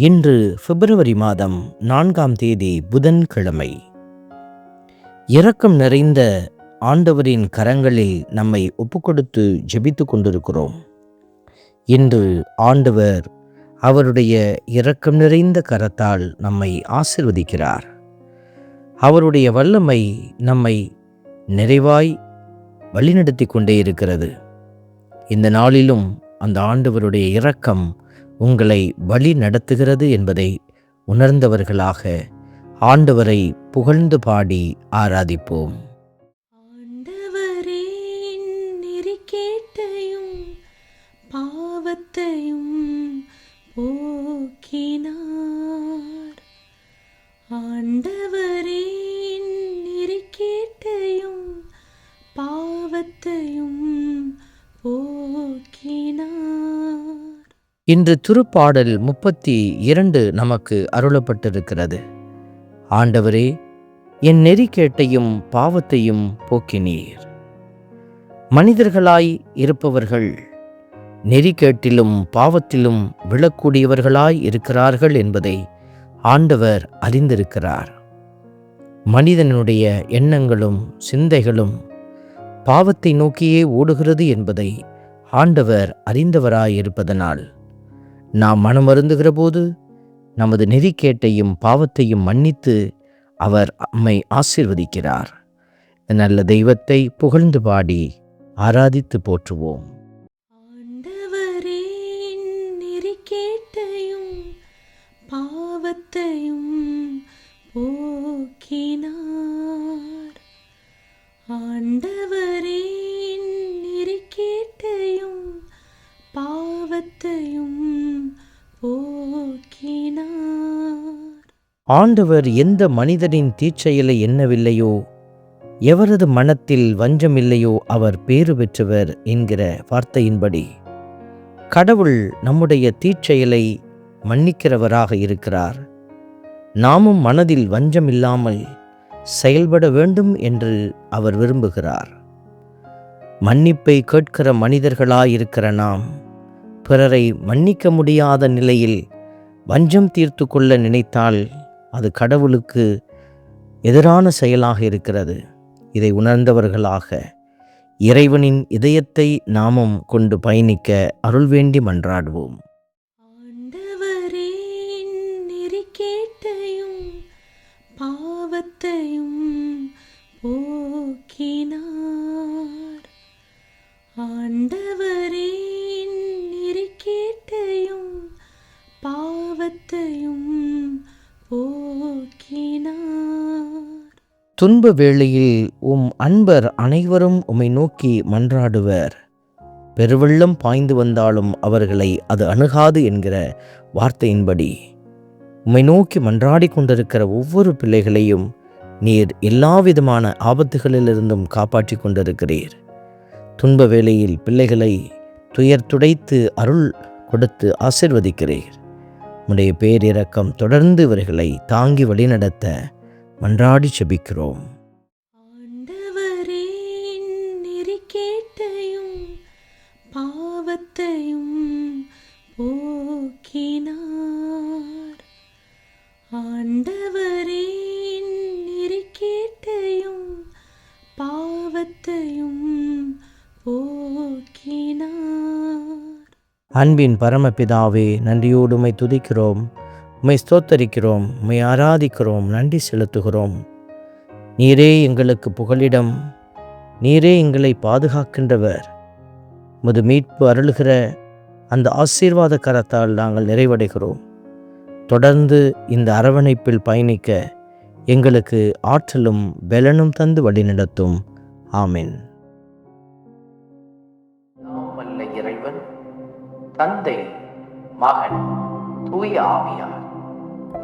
இன்று பிப்ரவரி மாதம் நான்காம் தேதி புதன்கிழமை. இரக்கம் நிறைந்த ஆண்டவரின் கரங்களில் நம்மை ஒப்புக்கொடுத்து ஜெபித்துக் கொண்டிருக்கிறோம். இன்று ஆண்டவர் அவருடைய இரக்கம் நிறைந்த கரத்தால் நம்மை ஆசிர்வதிக்கிறார். அவருடைய வல்லமை நம்மை நிறைவாய் வழிநடத்தி கொண்டே இருக்கிறது. இந்த நாளிலும் அந்த ஆண்டவருடைய இரக்கம் உங்களை வழி நடத்துகிறது என்பதை உணர்ந்தவர்களாக ஆண்டவரை புகழ்ந்து பாடி ஆராதிப்போம். கேட்டையும் பாவத்தையும் போக்கினார். ஆண்டவரே நெறிக்கேட்டையும் பாவத்தையும் போக்கினார். இன்று திருப்பாடல் முப்பத்தி இரண்டு நமக்கு அருளப்பட்டிருக்கிறது. ஆண்டவரே என் நெறிக்கேட்டையும் பாவத்தையும் போக்கினீர். மனிதர்களாய் இருப்பவர்கள் நெறிக்கேட்டிலும் பாவத்திலும் விழக்கூடியவர்களாய் இருக்கிறார்கள் என்பதை ஆண்டவர் அறிந்திருக்கிறார். மனிதனுடைய எண்ணங்களும் சிந்தைகளும் பாவத்தை நோக்கியே ஓடுகிறது என்பதை ஆண்டவர் அறிந்தவராயிருப்பதனால் நாம் மனமருந்துகிற போது நமது நெறிக்கேட்டையும் பாவத்தையும் மன்னித்து அவர் நம்மை ஆசீர்வதிக்கிறார். நல்ல தெய்வத்தை புகழ்ந்து பாடி ஆராதித்து போற்றுவோம். ஆண்டவர் எந்த மனிதனின் தீச்செயலை எண்ணவில்லையோ எவரது மனத்தில் வஞ்சமில்லையோ அவர் பேறு பெற்றவர் என்கிற வார்த்தையின்படி. கடவுள் நம்முடைய தீச்செயலை மன்னிக்கிறவராக இருக்கிறார். நாமும் மனதில் வஞ்சமில்லாமல் செயல்பட வேண்டும் என்று அவர் விரும்புகிறார். மன்னிப்பை கேட்கிற மனிதர்களாயிருக்கிற நாம் பிறரை மன்னிக்க முடியாத நிலையில் வஞ்சம் தீர்த்து கொள்ள நினைத்தால் அது கடவுளுக்கு எதிரான செயலாக இருக்கிறது. இதை உணர்ந்தவர்களாக இறைவனின் இதயத்தை நாமும் கொண்டு பயணிக்க அருள் வேண்டி மன்றாடுவோம். பாவத்தையும் போக்கினார். துன்ப வேளையில் உம் அன்பர் அனைவரும் உம்மை நோக்கி மன்றாடுவர். பெருவெள்ளம் பாய்ந்து வந்தாலும் அவர்களை அது அணுகாது என்கிற வார்த்தையின்படி. உம்மை நோக்கி மன்றாடி கொண்டிருக்கிற ஒவ்வொரு பிள்ளைகளையும் நீர் எல்லாவிதமான ஆபத்துகளிலிருந்தும் காப்பாற்றி கொண்டிருக்கிறீர். துன்ப வேளையில் பிள்ளைகளை துயர் துடைத்து அருள் கொடுத்து ஆசிர்வதிக்கிறீர். உடைய பேரிரக்கம் தொடர்ந்து இவர்களை தாங்கி வழிநடத்த மன்றாடி செபிக்கிறோம். பாவத்தையும் போக்கினார். ஆண்டவரே என் நெறி கேட்டையும் பாவத்தையும் போக்கினார். அன்பின் பரமபிதாவே நன்றியோடு உம்மை துதிக்கிறோம். உம்மை ஸ்தோத்தரிக்கிறோம் உம்மை ஆராதிக்கிறோம் நன்றி செலுத்துகிறோம். நீரே எங்களுக்கு புகலிடம் நீரே எங்களை பாதுகாக்கின்றவர். முது மீட்பு அருளுகிற அந்த ஆசீர்வாத கரத்தால் நாங்கள் நிறைவடைகிறோம். தொடர்ந்து இந்த அரவணைப்பில் பயணிக்க எங்களுக்கு ஆற்றலும் பலனும் தந்து வழிநடத்தும். ஆமென். இறைவன் தந்தை மகன் தூய ஆவியார்.